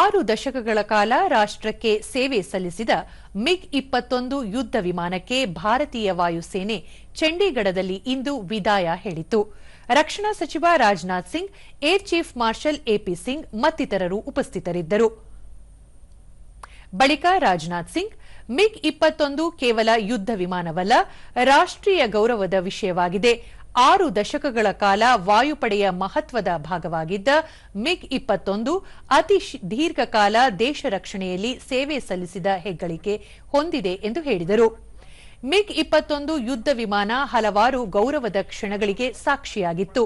ಆರು ದಶಕಗಳ ಕಾಲ ರಾಷ್ಟ್ರಕ್ಕೆ ಸೇವೆ ಸಲ್ಲಿಸಿದ ಮಿಗ್ ಇಪ್ಪತ್ತೊಂದು ಯುದ್ಧ ವಿಮಾನಕ್ಕೆ ಭಾರತೀಯ ವಾಯುಸೇನೆ ಚಂಡೀಗಢದಲ್ಲಿ ಇಂದು ವಿದಾಯ ಹೇಳಿತು ರಕ್ಷಣಾ ಸಚಿವ Rajnath Singh, air chief marshal A P Singh ಮತ್ತಿತರರು ಉಪಸ್ಥಿತರಿದ್ದರು. ಬಳಿಕ ರಾಜನಾಥ್ ಸಿಂಗ್, ಮಿಗ್ ಇಪ್ಪತ್ತೊಂದು ಕೇವಲ ಯುದ್ಧ ವಿಮಾನವಲ್ಲ, ರಾಷ್ಟ್ರೀಯ ಗೌರವದ ವಿಷಯವಾಗಿದೆ. ಆರು ದಶಕಗಳ ಕಾಲ ವಾಯುಪಡೆಯ ಮಹತ್ವದ ಭಾಗವಾಗಿದ್ದ ಮಿಗ್ ಇಪ್ಪತ್ತೊಂದು ಅತಿ ದೀರ್ಘಕಾಲ ದೇಶ ರಕ್ಷಣೆಯಲ್ಲಿ ಸೇವೆ ಸಲ್ಲಿಸಿದ ಹೆಗ್ಗಳಿಕೆ ಹೊಂದಿದೆ ಎಂದು ಹೇಳಿದರು. ಮಿಗ್ ಇಪ್ಪತ್ತೊಂದು ಯುದ್ಧ ವಿಮಾನ ಹಲವಾರು ಗೌರವದ ಕ್ಷಣಗಳಿಗೆ ಸಾಕ್ಷಿಯಾಗಿತ್ತು.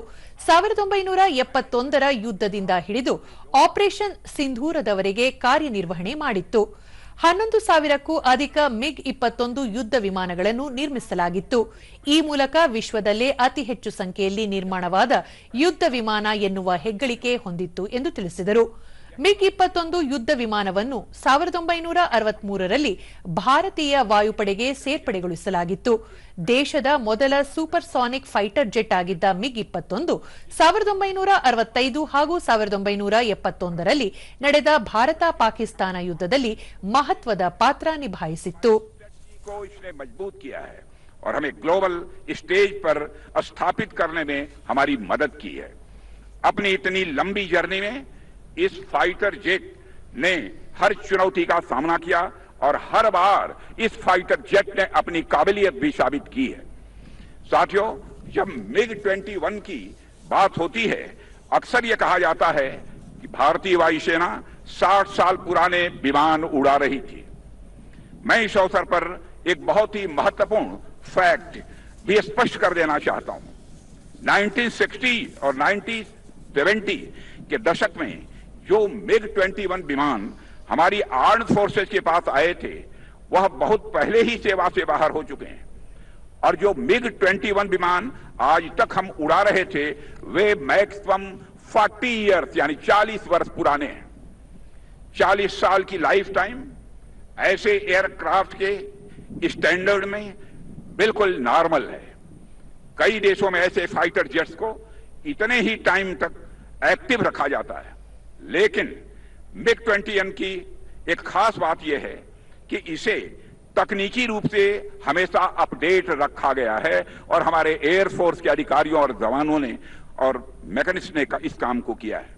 ಸಾವಿರದ ಒಂಬೈನೂರ ಎಪ್ಪತ್ತೊಂದರ ಯುದ್ಧದಿಂದ ಹಿಡಿದು ಆಪರೇಷನ್ ಸಿಂಧೂರದವರೆಗೆ ಕಾರ್ಯನಿರ್ವಹಣೆ ಮಾಡಿತ್ತು. ಹನ್ನೊಂದು ಸಾವಿರಕ್ಕೂ ಅಧಿಕ ಮಿಗ್ ಇಪ್ಪತ್ತೊಂದು ಯುದ್ಧ ವಿಮಾನಗಳನ್ನು ನಿರ್ಮಿಸಲಾಗಿತ್ತು. ಈ ಮೂಲಕ ವಿಶ್ವದಲ್ಲೇ ಅತಿ ಹೆಚ್ಚು ಸಂಖ್ಯೆಯಲ್ಲಿ ನಿರ್ಮಾಣವಾದ ಯುದ್ಧ ವಿಮಾನ ಎನ್ನುವ ಹೆಗ್ಗಳಿಕೆ ಹೊಂದಿತ್ತು ಎಂದು ತಿಳಿಸಿದರು. ಮಿಗ್ ಇಪ್ಪತ್ತೊಂದು ಯುದ್ಧ ವಿಮಾನವನ್ನು ಸಾವಿರದ ಒಂಬೈನೂರ ಅರವತ್ಮೂರರಲ್ಲಿ ಭಾರತೀಯ ವಾಯುಪಡೆಗೆ ಸೇರ್ಪಡೆಗೊಳಿಸಲಾಗಿತ್ತು ದೇಶದ ಮೊದಲ ಸೂಪರ್ಸಾನಿಕ್ ಫೈಟರ್ ಜೆಟ್ ಆಗಿದ್ದ ಮಿಗ್ ಇಪ್ಪತ್ತೊಂದು ಸಾವಿರದ ಒಂಬೈನೂರ ಅರವತ್ತೈದು ಹಾಗೂ ಸಾವಿರದ ಒಂಬೈನೂರ ಎಪ್ಪತ್ತೊಂದರಲ್ಲಿ ನಡೆದ ಭಾರತ ಪಾಕಿಸ್ತಾನ ಯುದ್ಧದಲ್ಲಿ ಮಹತ್ವದ ಪಾತ್ರ ನಿಭಾಯಿಸಿತ್ತು को इसने मजबूत किया है और हमें ग्लोबल स्टेज पर स्थापित करने में हमारी मदद की है अपनी इतनी लंबी जर्नी में इस फाइटर जेट ने हर चुनौती का सामना किया और हर बार इस फाइटर जेट ने अपनी काबिलियत भी साबित की है। साथियों, जब मिग 21 की बात होती है, अक्सर यह कहा जाता है कि भारतीय वायुसेना 60 साल पुराने विमान उड़ा रही थी। मैं इस अवसर पर एक बहुत ही महत्वपूर्ण फैक्ट भी स्पष्ट कर देना चाहता हूँ। 1960 और 1970 के दशक में जो मिग 21 विमान हमारी आर्म फोर्सेस के पास आए थे, वह बहुत पहले ही सेवा से बाहर हो चुके हैं। और जो मिग 21 विमान आज तक हम उड़ा रहे थे, वे मैक्सिमम 40 इयर्स, यानी 40 वर्ष पुराने हैं। 40 साल की लाइफ टाइम, ऐसे एयरक्राफ्ट के स्टैंडर्ड में बिल्कुल नॉर्मल है। कई देशों में ऐसे फाइटर जेट्स को इतने ही टाइम तक एक्टिव रखा जाता है। लेकिन मिग 21 की एक खास बात यह है कि इसे तकनीकी रूप से हमेशा अपडेट रखा गया है और हमारे एयरफोर्स के अधिकारियों और जवानों ने और मैकेनिस्ट ने का- इस काम को किया है।